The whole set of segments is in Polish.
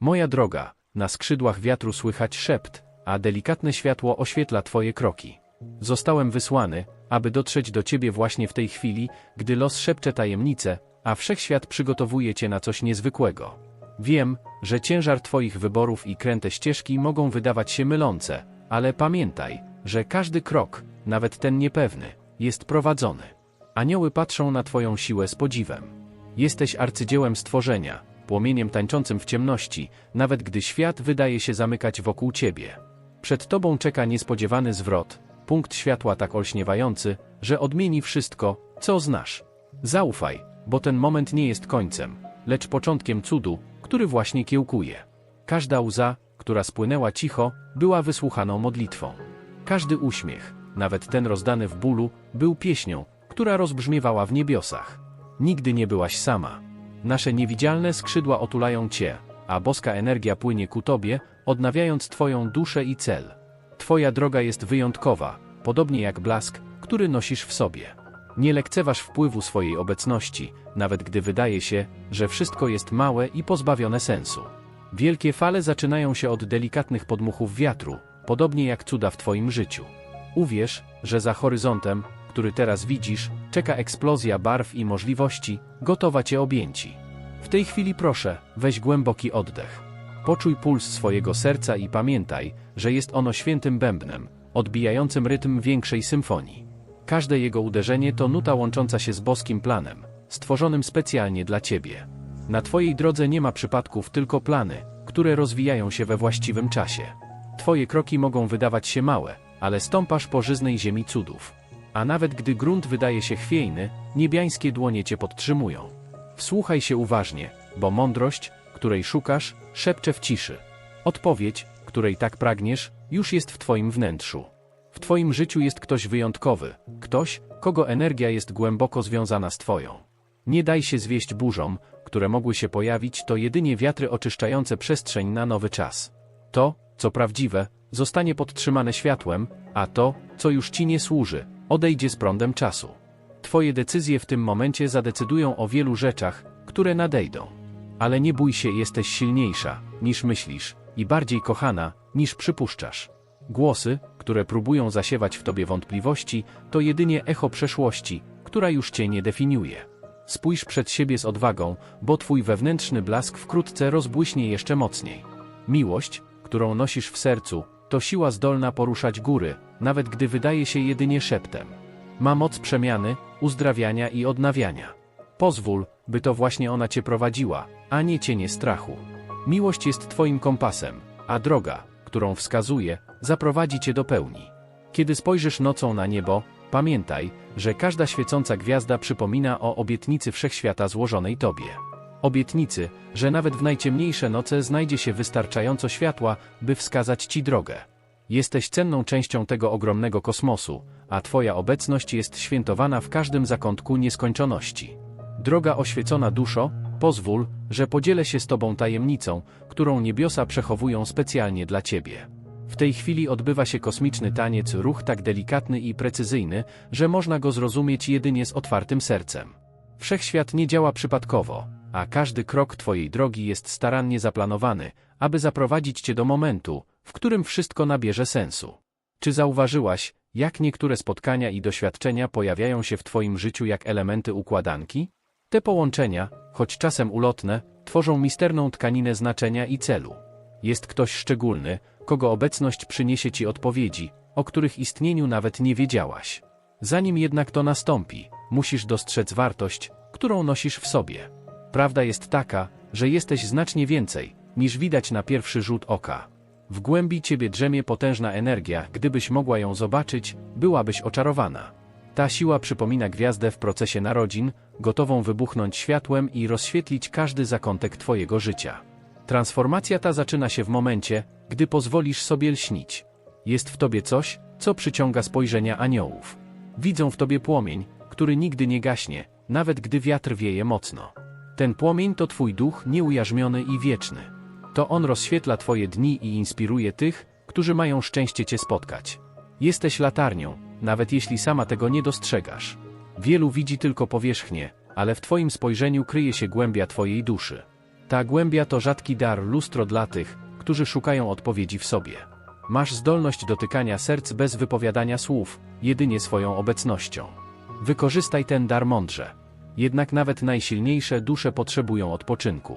Moja droga, na skrzydłach wiatru słychać szept, a delikatne światło oświetla twoje kroki. Zostałem wysłany, aby dotrzeć do ciebie właśnie w tej chwili, gdy los szepcze tajemnice, a wszechświat przygotowuje cię na coś niezwykłego. Wiem, że ciężar twoich wyborów i kręte ścieżki mogą wydawać się mylące, ale pamiętaj, że każdy krok, nawet ten niepewny, jest prowadzony. Anioły patrzą na twoją siłę z podziwem. Jesteś arcydziełem stworzenia, płomieniem tańczącym w ciemności, nawet gdy świat wydaje się zamykać wokół ciebie. Przed tobą czeka niespodziewany zwrot, punkt światła tak olśniewający, że odmieni wszystko, co znasz. Zaufaj, bo ten moment nie jest końcem, lecz początkiem cudu, który właśnie kiełkuje. Każda łza, która spłynęła cicho, była wysłuchaną modlitwą. Każdy uśmiech, nawet ten rozdany w bólu, był pieśnią, która rozbrzmiewała w niebiosach. Nigdy nie byłaś sama. Nasze niewidzialne skrzydła otulają cię, a boska energia płynie ku tobie, odnawiając twoją duszę i cel. Twoja droga jest wyjątkowa, podobnie jak blask, który nosisz w sobie. Nie lekceważ wpływu swojej obecności, nawet gdy wydaje się, że wszystko jest małe i pozbawione sensu. Wielkie fale zaczynają się od delikatnych podmuchów wiatru, podobnie jak cuda w Twoim życiu. Uwierz, że za horyzontem, który teraz widzisz, czeka eksplozja barw i możliwości, gotowa Cię objęci. W tej chwili proszę, weź głęboki oddech. Poczuj puls swojego serca i pamiętaj, że jest ono świętym bębnem, odbijającym rytm większej symfonii. Każde jego uderzenie to nuta łącząca się z boskim planem, stworzonym specjalnie dla Ciebie. Na Twojej drodze nie ma przypadków, tylko plany, które rozwijają się we właściwym czasie. Twoje kroki mogą wydawać się małe, ale stąpasz po żyznej ziemi cudów. A nawet gdy grunt wydaje się chwiejny, niebiańskie dłonie Cię podtrzymują. Wsłuchaj się uważnie, bo mądrość, której szukasz, szepcze w ciszy. Odpowiedź, której tak pragniesz, już jest w Twoim wnętrzu. W Twoim życiu jest ktoś wyjątkowy, ktoś, kogo energia jest głęboko związana z Twoją. Nie daj się zwieść burzom, które mogły się pojawić, to jedynie wiatry oczyszczające przestrzeń na nowy czas. To, co prawdziwe, zostanie podtrzymane światłem, a to, co już Ci nie służy, odejdzie z prądem czasu. Twoje decyzje w tym momencie zadecydują o wielu rzeczach, które nadejdą. Ale nie bój się, jesteś silniejsza, niż myślisz, i bardziej kochana, niż przypuszczasz. Głosy, które próbują zasiewać w tobie wątpliwości, to jedynie echo przeszłości, która już cię nie definiuje. Spójrz przed siebie z odwagą, bo twój wewnętrzny blask wkrótce rozbłyśnie jeszcze mocniej. Miłość, którą nosisz w sercu, to siła zdolna poruszać góry, nawet gdy wydaje się jedynie szeptem. Ma moc przemiany, uzdrawiania i odnawiania. Pozwól, by to właśnie ona cię prowadziła, a nie cienie strachu. Miłość jest twoim kompasem, a droga, którą wskazuje, zaprowadzi cię do pełni. Kiedy spojrzysz nocą na niebo, pamiętaj, że każda świecąca gwiazda przypomina o obietnicy wszechświata złożonej tobie. Obietnicy, że nawet w najciemniejsze noce znajdzie się wystarczająco światła, by wskazać ci drogę. Jesteś cenną częścią tego ogromnego kosmosu, a Twoja obecność jest świętowana w każdym zakątku nieskończoności. Droga oświecona duszo, pozwól, że podzielę się z Tobą tajemnicą, którą niebiosa przechowują specjalnie dla Ciebie. W tej chwili odbywa się kosmiczny taniec, ruch tak delikatny i precyzyjny, że można go zrozumieć jedynie z otwartym sercem. Wszechświat nie działa przypadkowo, a każdy krok Twojej drogi jest starannie zaplanowany, aby zaprowadzić Cię do momentu, w którym wszystko nabierze sensu. Czy zauważyłaś, jak niektóre spotkania i doświadczenia pojawiają się w Twoim życiu jak elementy układanki? Te połączenia, choć czasem ulotne, tworzą misterną tkaninę znaczenia i celu. Jest ktoś szczególny, kogo obecność przyniesie Ci odpowiedzi, o których istnieniu nawet nie wiedziałaś. Zanim jednak to nastąpi, musisz dostrzec wartość, którą nosisz w sobie. Prawda jest taka, że jesteś znacznie więcej, niż widać na pierwszy rzut oka. W głębi ciebie drzemie potężna energia, gdybyś mogła ją zobaczyć, byłabyś oczarowana. Ta siła przypomina gwiazdę w procesie narodzin, gotową wybuchnąć światłem i rozświetlić każdy zakątek twojego życia. Transformacja ta zaczyna się w momencie, gdy pozwolisz sobie lśnić. Jest w tobie coś, co przyciąga spojrzenia aniołów. Widzą w tobie płomień, który nigdy nie gaśnie, nawet gdy wiatr wieje mocno. Ten płomień to twój duch nieujarzmiony i wieczny. To on rozświetla twoje dni i inspiruje tych, którzy mają szczęście cię spotkać. Jesteś latarnią, nawet jeśli sama tego nie dostrzegasz. Wielu widzi tylko powierzchnię, ale w twoim spojrzeniu kryje się głębia twojej duszy. Ta głębia to rzadki dar, lustro dla tych, którzy szukają odpowiedzi w sobie. Masz zdolność dotykania serc bez wypowiadania słów, jedynie swoją obecnością. Wykorzystaj ten dar mądrze. Jednak nawet najsilniejsze dusze potrzebują odpoczynku.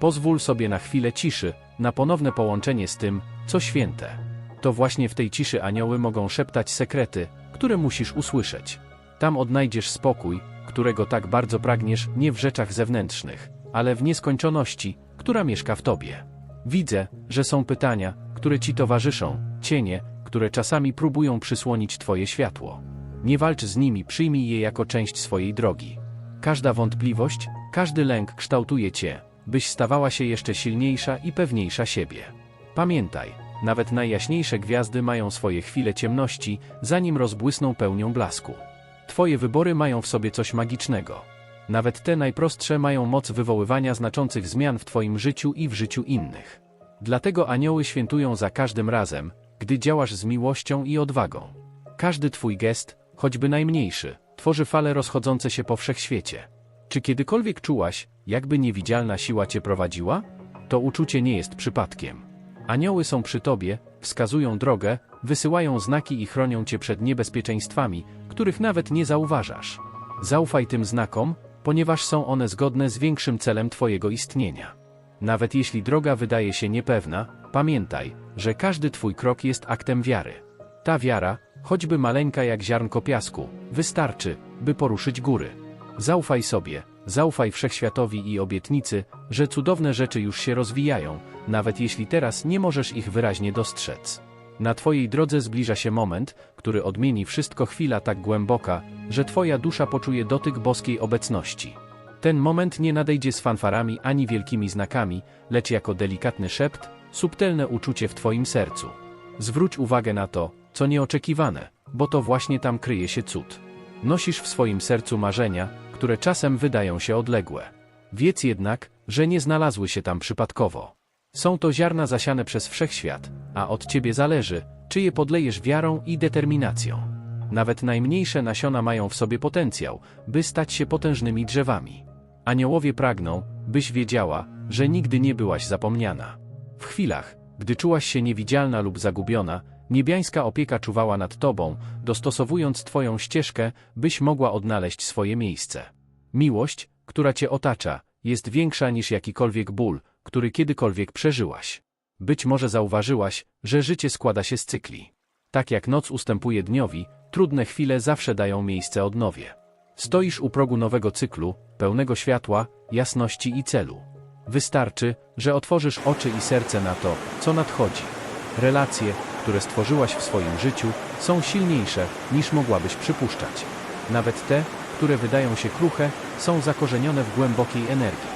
Pozwól sobie na chwilę ciszy, na ponowne połączenie z tym, co święte. To właśnie w tej ciszy anioły mogą szeptać sekrety, które musisz usłyszeć. Tam odnajdziesz spokój, którego tak bardzo pragniesz nie w rzeczach zewnętrznych, ale w nieskończoności, która mieszka w tobie. Widzę, że są pytania, które ci towarzyszą, cienie, które czasami próbują przysłonić twoje światło. Nie walcz z nimi, przyjmij je jako część swojej drogi. Każda wątpliwość, każdy lęk kształtuje cię, byś stawała się jeszcze silniejsza i pewniejsza siebie. Pamiętaj, nawet najjaśniejsze gwiazdy mają swoje chwile ciemności, zanim rozbłysną pełnią blasku. Twoje wybory mają w sobie coś magicznego. Nawet te najprostsze mają moc wywoływania znaczących zmian w Twoim życiu i w życiu innych. Dlatego anioły świętują za każdym razem, gdy działasz z miłością i odwagą. Każdy Twój gest, choćby najmniejszy, tworzy fale rozchodzące się po wszechświecie. Czy kiedykolwiek czułaś, jakby niewidzialna siła Cię prowadziła? To uczucie nie jest przypadkiem. Anioły są przy Tobie, wskazują drogę, wysyłają znaki i chronią Cię przed niebezpieczeństwami, których nawet nie zauważasz. Zaufaj tym znakom, ponieważ są one zgodne z większym celem Twojego istnienia. Nawet jeśli droga wydaje się niepewna, pamiętaj, że każdy Twój krok jest aktem wiary. Ta wiara, choćby maleńka jak ziarnko piasku, wystarczy, by poruszyć góry. Zaufaj sobie, zaufaj wszechświatowi i obietnicy, że cudowne rzeczy już się rozwijają, nawet jeśli teraz nie możesz ich wyraźnie dostrzec. Na Twojej drodze zbliża się moment, który odmieni wszystko chwila tak głęboka, że Twoja dusza poczuje dotyk boskiej obecności. Ten moment nie nadejdzie z fanfarami ani wielkimi znakami, lecz jako delikatny szept, subtelne uczucie w Twoim sercu. Zwróć uwagę na to, co nieoczekiwane, bo to właśnie tam kryje się cud. Nosisz w swoim sercu marzenia, które czasem wydają się odległe. Wiedz jednak, że nie znalazły się tam przypadkowo. Są to ziarna zasiane przez wszechświat, a od ciebie zależy, czy je podlejesz wiarą i determinacją. Nawet najmniejsze nasiona mają w sobie potencjał, by stać się potężnymi drzewami. Aniołowie pragną, byś wiedziała, że nigdy nie byłaś zapomniana. W chwilach, gdy czułaś się niewidzialna lub zagubiona, niebiańska opieka czuwała nad tobą, dostosowując twoją ścieżkę, byś mogła odnaleźć swoje miejsce. Miłość, która cię otacza, jest większa niż jakikolwiek ból, który kiedykolwiek przeżyłaś. Być może zauważyłaś, że życie składa się z cykli. Tak jak noc ustępuje dniowi, trudne chwile zawsze dają miejsce odnowie. Stoisz u progu nowego cyklu, pełnego światła, jasności i celu. Wystarczy, że otworzysz oczy i serce na to, co nadchodzi. Relacje, które stworzyłaś w swoim życiu, są silniejsze, niż mogłabyś przypuszczać. Nawet te, które wydają się kruche, są zakorzenione w głębokiej energii.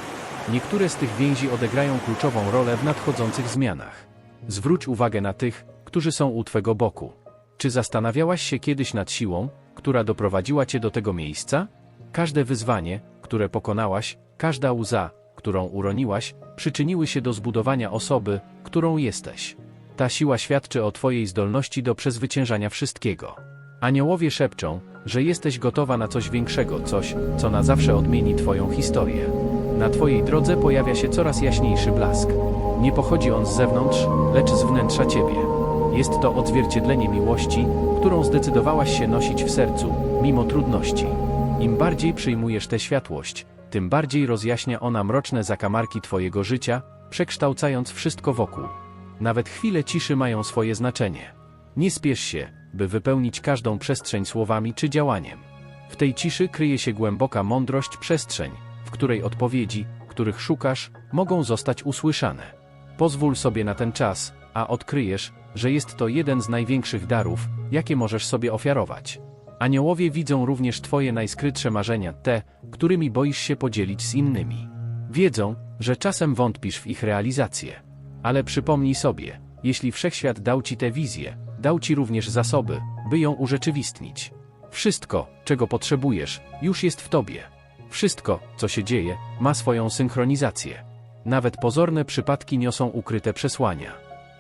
Niektóre z tych więzi odegrają kluczową rolę w nadchodzących zmianach. Zwróć uwagę na tych, którzy są u Twego boku. Czy zastanawiałaś się kiedyś nad siłą, która doprowadziła Cię do tego miejsca? Każde wyzwanie, które pokonałaś, każda łza, którą uroniłaś, przyczyniły się do zbudowania osoby, którą jesteś. Ta siła świadczy o Twojej zdolności do przezwyciężania wszystkiego. Aniołowie szepczą, że jesteś gotowa na coś większego, coś, co na zawsze odmieni Twoją historię. Na Twojej drodze pojawia się coraz jaśniejszy blask. Nie pochodzi on z zewnątrz, lecz z wnętrza Ciebie. Jest to odzwierciedlenie miłości, którą zdecydowałaś się nosić w sercu, mimo trudności. Im bardziej przyjmujesz tę światłość, tym bardziej rozjaśnia ona mroczne zakamarki Twojego życia, przekształcając wszystko wokół. Nawet chwile ciszy mają swoje znaczenie. Nie spiesz się, by wypełnić każdą przestrzeń słowami czy działaniem. W tej ciszy kryje się głęboka mądrość przestrzeń, w której odpowiedzi, których szukasz, mogą zostać usłyszane. Pozwól sobie na ten czas, a odkryjesz, że jest to jeden z największych darów, jakie możesz sobie ofiarować. Aniołowie widzą również Twoje najskrytsze marzenia, te, którymi boisz się podzielić z innymi. Wiedzą, że czasem wątpisz w ich realizację. Ale przypomnij sobie, jeśli wszechświat dał Ci tę wizję, dał Ci również zasoby, by ją urzeczywistnić. Wszystko, czego potrzebujesz, już jest w Tobie. Wszystko, co się dzieje, ma swoją synchronizację. Nawet pozorne przypadki niosą ukryte przesłania.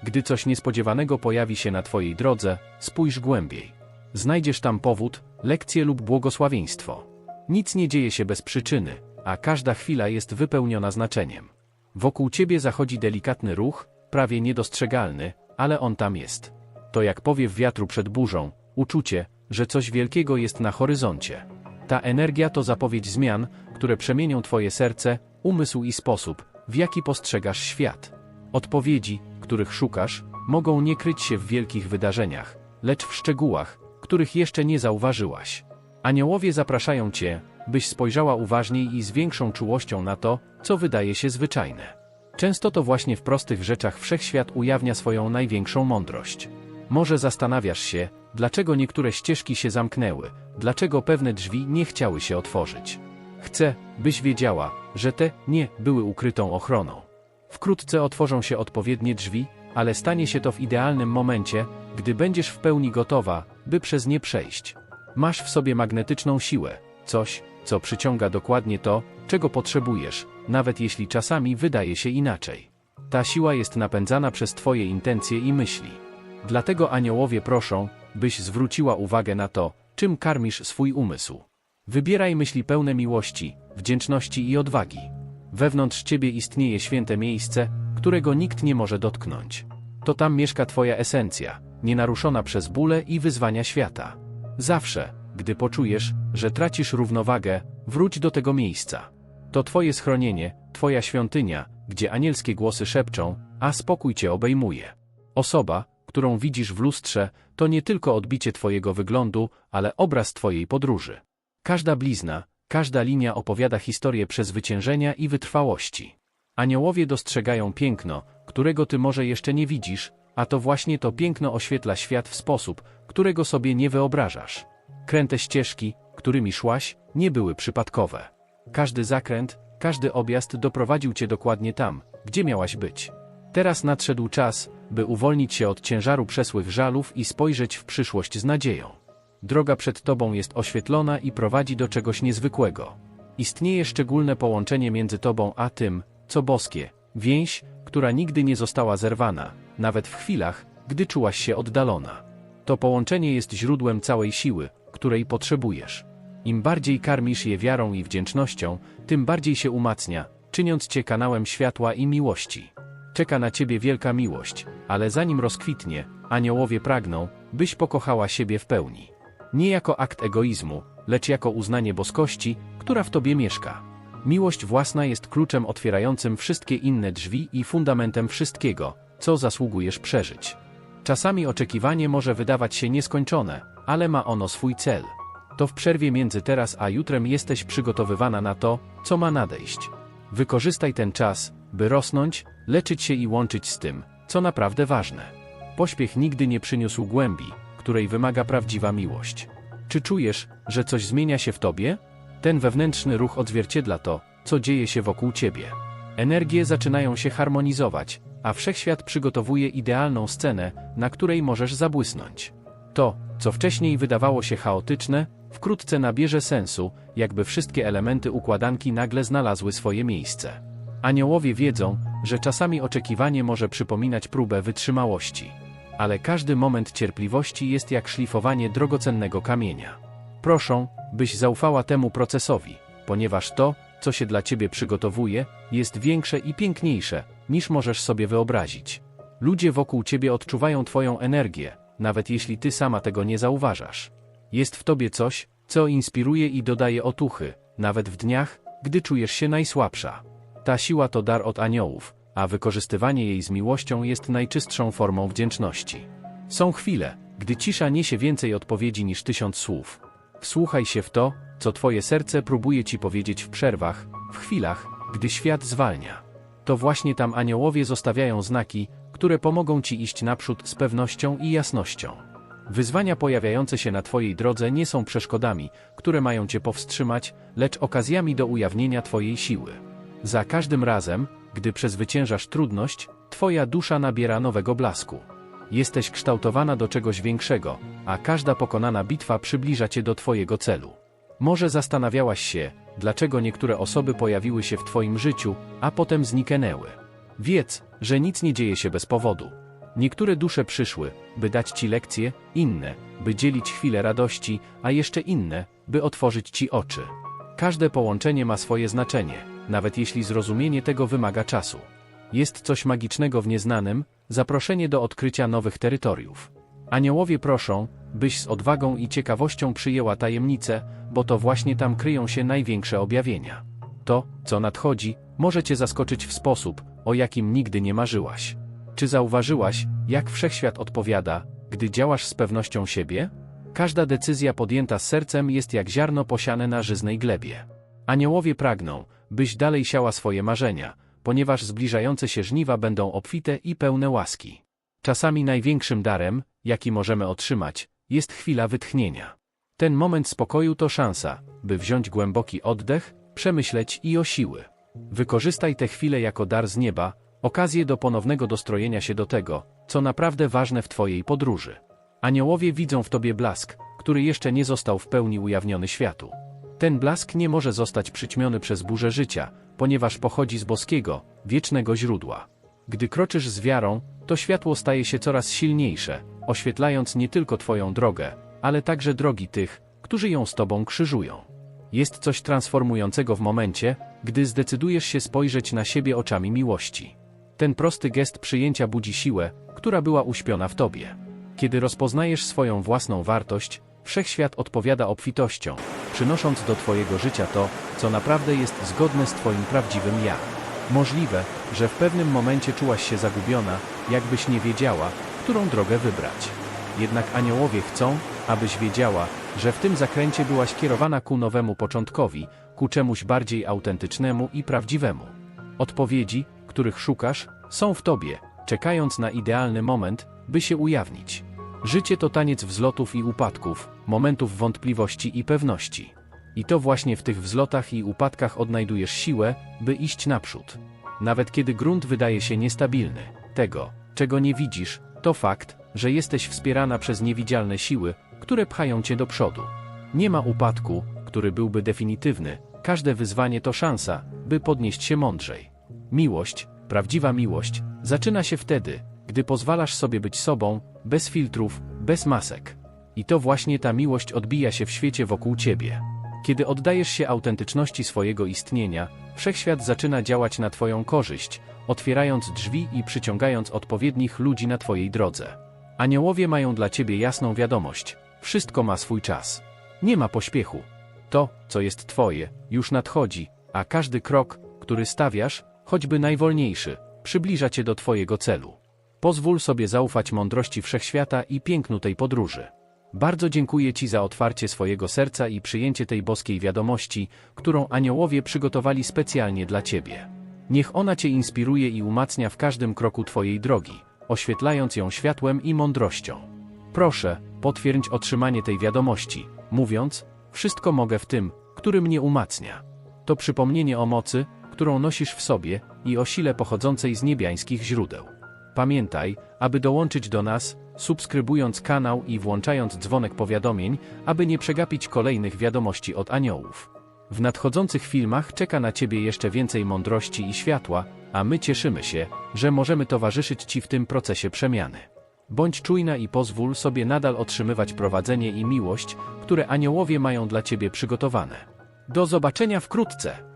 Gdy coś niespodziewanego pojawi się na Twojej drodze, spójrz głębiej. Znajdziesz tam powód, lekcję lub błogosławieństwo. Nic nie dzieje się bez przyczyny, a każda chwila jest wypełniona znaczeniem. Wokół ciebie zachodzi delikatny ruch, prawie niedostrzegalny, ale on tam jest. To jak powiew wiatru przed burzą, uczucie, że coś wielkiego jest na horyzoncie. Ta energia to zapowiedź zmian, które przemienią twoje serce, umysł i sposób, w jaki postrzegasz świat. Odpowiedzi, których szukasz, mogą nie kryć się w wielkich wydarzeniach, lecz w szczegółach, których jeszcze nie zauważyłaś. Aniołowie zapraszają cię, byś spojrzała uważniej i z większą czułością na to, co wydaje się zwyczajne. Często to właśnie w prostych rzeczach wszechświat ujawnia swoją największą mądrość. Może zastanawiasz się, dlaczego niektóre ścieżki się zamknęły, dlaczego pewne drzwi nie chciały się otworzyć. Chcę, byś wiedziała, że te nie były ukrytą ochroną. Wkrótce otworzą się odpowiednie drzwi, ale stanie się to w idealnym momencie, gdy będziesz w pełni gotowa, by przez nie przejść. Masz w sobie magnetyczną siłę, coś, co przyciąga dokładnie to, czego potrzebujesz, nawet jeśli czasami wydaje się inaczej. Ta siła jest napędzana przez Twoje intencje i myśli. Dlatego aniołowie proszą, byś zwróciła uwagę na to, czym karmisz swój umysł. Wybieraj myśli pełne miłości, wdzięczności i odwagi. Wewnątrz ciebie istnieje święte miejsce, którego nikt nie może dotknąć. To tam mieszka Twoja esencja, nienaruszona przez bóle i wyzwania świata. Zawsze, gdy poczujesz, że tracisz równowagę, wróć do tego miejsca. To Twoje schronienie, Twoja świątynia, gdzie anielskie głosy szepczą, a spokój Cię obejmuje. Osoba, którą widzisz w lustrze, to nie tylko odbicie Twojego wyglądu, ale obraz Twojej podróży. Każda blizna, każda linia opowiada historię przezwyciężenia i wytrwałości. Aniołowie dostrzegają piękno, którego Ty może jeszcze nie widzisz, a to właśnie to piękno oświetla świat w sposób, którego sobie nie wyobrażasz. Kręte ścieżki, którymi szłaś, nie były przypadkowe. Każdy zakręt, każdy objazd doprowadził cię dokładnie tam, gdzie miałaś być. Teraz nadszedł czas, by uwolnić się od ciężaru przesłych żalów i spojrzeć w przyszłość z nadzieją. Droga przed tobą jest oświetlona i prowadzi do czegoś niezwykłego. Istnieje szczególne połączenie między tobą a tym, co boskie, więź, która nigdy nie została zerwana, nawet w chwilach, gdy czułaś się oddalona. To połączenie jest źródłem całej siły, której potrzebujesz. Im bardziej karmisz je wiarą i wdzięcznością, tym bardziej się umacnia, czyniąc cię kanałem światła i miłości. Czeka na ciebie wielka miłość, ale zanim rozkwitnie, aniołowie pragną, byś pokochała siebie w pełni. Nie jako akt egoizmu, lecz jako uznanie boskości, która w tobie mieszka. Miłość własna jest kluczem otwierającym wszystkie inne drzwi i fundamentem wszystkiego, co zasługujesz przeżyć. Czasami oczekiwanie może wydawać się nieskończone, ale ma ono swój cel. To w przerwie między teraz a jutrem jesteś przygotowywana na to, co ma nadejść. Wykorzystaj ten czas, by rosnąć, leczyć się i łączyć z tym, co naprawdę ważne. Pośpiech nigdy nie przyniósł głębi, której wymaga prawdziwa miłość. Czy czujesz, że coś zmienia się w tobie? Ten wewnętrzny ruch odzwierciedla to, co dzieje się wokół ciebie. Energie zaczynają się harmonizować, a wszechświat przygotowuje idealną scenę, na której możesz zabłysnąć. To, co wcześniej wydawało się chaotyczne, wkrótce nabierze sensu, jakby wszystkie elementy układanki nagle znalazły swoje miejsce. Aniołowie wiedzą, że czasami oczekiwanie może przypominać próbę wytrzymałości. Ale każdy moment cierpliwości jest jak szlifowanie drogocennego kamienia. Proszą, byś zaufała temu procesowi, ponieważ to, co się dla ciebie przygotowuje, jest większe i piękniejsze, niż możesz sobie wyobrazić. Ludzie wokół ciebie odczuwają twoją energię, nawet jeśli ty sama tego nie zauważasz. Jest w tobie coś, co inspiruje i dodaje otuchy, nawet w dniach, gdy czujesz się najsłabsza. Ta siła to dar od aniołów, a wykorzystywanie jej z miłością jest najczystszą formą wdzięczności. Są chwile, gdy cisza niesie więcej odpowiedzi niż tysiąc słów. Wsłuchaj się w to, co twoje serce próbuje ci powiedzieć w przerwach, w chwilach, gdy świat zwalnia. To właśnie tam aniołowie zostawiają znaki, które pomogą ci iść naprzód z pewnością i jasnością. Wyzwania pojawiające się na Twojej drodze nie są przeszkodami, które mają Cię powstrzymać, lecz okazjami do ujawnienia Twojej siły. Za każdym razem, gdy przezwyciężasz trudność, Twoja dusza nabiera nowego blasku. Jesteś kształtowana do czegoś większego, a każda pokonana bitwa przybliża Cię do Twojego celu. Może zastanawiałaś się, dlaczego niektóre osoby pojawiły się w Twoim życiu, a potem zniknęły. Wiedz, że nic nie dzieje się bez powodu. Niektóre dusze przyszły, by dać Ci lekcje, inne, by dzielić chwilę radości, a jeszcze inne, by otworzyć Ci oczy. Każde połączenie ma swoje znaczenie. nawet jeśli zrozumienie tego wymaga czasu. Jest coś magicznego w nieznanym, zaproszenie do odkrycia nowych terytoriów. Aniołowie proszą, byś z odwagą i ciekawością przyjęła tajemnicę, bo to właśnie tam kryją się największe objawienia. To, co nadchodzi, może cię zaskoczyć w sposób, o jakim nigdy nie marzyłaś. Czy zauważyłaś, jak wszechświat odpowiada, gdy działasz z pewnością siebie? Każda decyzja podjęta z sercem jest jak ziarno posiane na żyznej glebie. Aniołowie pragną, byś dalej siała swoje marzenia, ponieważ zbliżające się żniwa będą obfite i pełne łaski. Czasami największym darem, jaki możemy otrzymać, jest chwila wytchnienia. Ten moment spokoju to szansa, by wziąć głęboki oddech, przemyśleć i o siły. Wykorzystaj tę chwilę jako dar z nieba, okazję do ponownego dostrojenia się do tego, co naprawdę ważne w Twojej podróży. Aniołowie widzą w Tobie blask, który jeszcze nie został w pełni ujawniony światu. Ten blask nie może zostać przyćmiony przez burzę życia, ponieważ pochodzi z boskiego, wiecznego źródła. Gdy kroczysz z wiarą, to światło staje się coraz silniejsze, oświetlając nie tylko Twoją drogę, ale także drogi tych, którzy ją z Tobą krzyżują. Jest coś transformującego w momencie, gdy zdecydujesz się spojrzeć na siebie oczami miłości. Ten prosty gest przyjęcia budzi siłę, która była uśpiona w Tobie. Kiedy rozpoznajesz swoją własną wartość, wszechświat odpowiada obfitością, przynosząc do Twojego życia to, co naprawdę jest zgodne z Twoim prawdziwym ja. Możliwe, że w pewnym momencie czułaś się zagubiona, jakbyś nie wiedziała, którą drogę wybrać. Jednak aniołowie chcą, abyś wiedziała, że w tym zakręcie byłaś kierowana ku nowemu początkowi, ku czemuś bardziej autentycznemu i prawdziwemu. Odpowiedzi, których szukasz, są w tobie, czekając na idealny moment, by się ujawnić. Życie to taniec wzlotów i upadków, momentów wątpliwości i pewności. I to właśnie w tych wzlotach i upadkach odnajdujesz siłę, by iść naprzód. Nawet kiedy grunt wydaje się niestabilny, tego, czego nie widzisz, to fakt, że jesteś wspierana przez niewidzialne siły, które pchają cię do przodu. Nie ma upadku, który byłby definitywny, każde wyzwanie to szansa, by podnieść się mądrzej. Miłość, prawdziwa miłość, zaczyna się wtedy, gdy pozwalasz sobie być sobą, bez filtrów, bez masek. I to właśnie ta miłość odbija się w świecie wokół ciebie. Kiedy oddajesz się autentyczności swojego istnienia, wszechświat zaczyna działać na Twoją korzyść, otwierając drzwi i przyciągając odpowiednich ludzi na Twojej drodze. Aniołowie mają dla Ciebie jasną wiadomość: wszystko ma swój czas. Nie ma pośpiechu. To, co jest Twoje, już nadchodzi, a każdy krok, który stawiasz, choćby najwolniejszy, przybliża Cię do Twojego celu. Pozwól sobie zaufać mądrości wszechświata i pięknu tej podróży. Bardzo dziękuję Ci za otwarcie swojego serca i przyjęcie tej boskiej wiadomości, którą aniołowie przygotowali specjalnie dla Ciebie. Niech ona Cię inspiruje i umacnia w każdym kroku Twojej drogi, oświetlając ją światłem i mądrością. Proszę, potwierdź otrzymanie tej wiadomości, mówiąc, wszystko mogę w tym, który mnie umacnia. To przypomnienie o mocy, którą nosisz w sobie i o sile pochodzącej z niebiańskich źródeł. Pamiętaj, aby dołączyć do nas, subskrybując kanał i włączając dzwonek powiadomień, aby nie przegapić kolejnych wiadomości od aniołów. W nadchodzących filmach czeka na Ciebie jeszcze więcej mądrości i światła, a my cieszymy się, że możemy towarzyszyć Ci w tym procesie przemiany. Bądź czujna i pozwól sobie nadal otrzymywać prowadzenie i miłość, które aniołowie mają dla Ciebie przygotowane. Do zobaczenia wkrótce!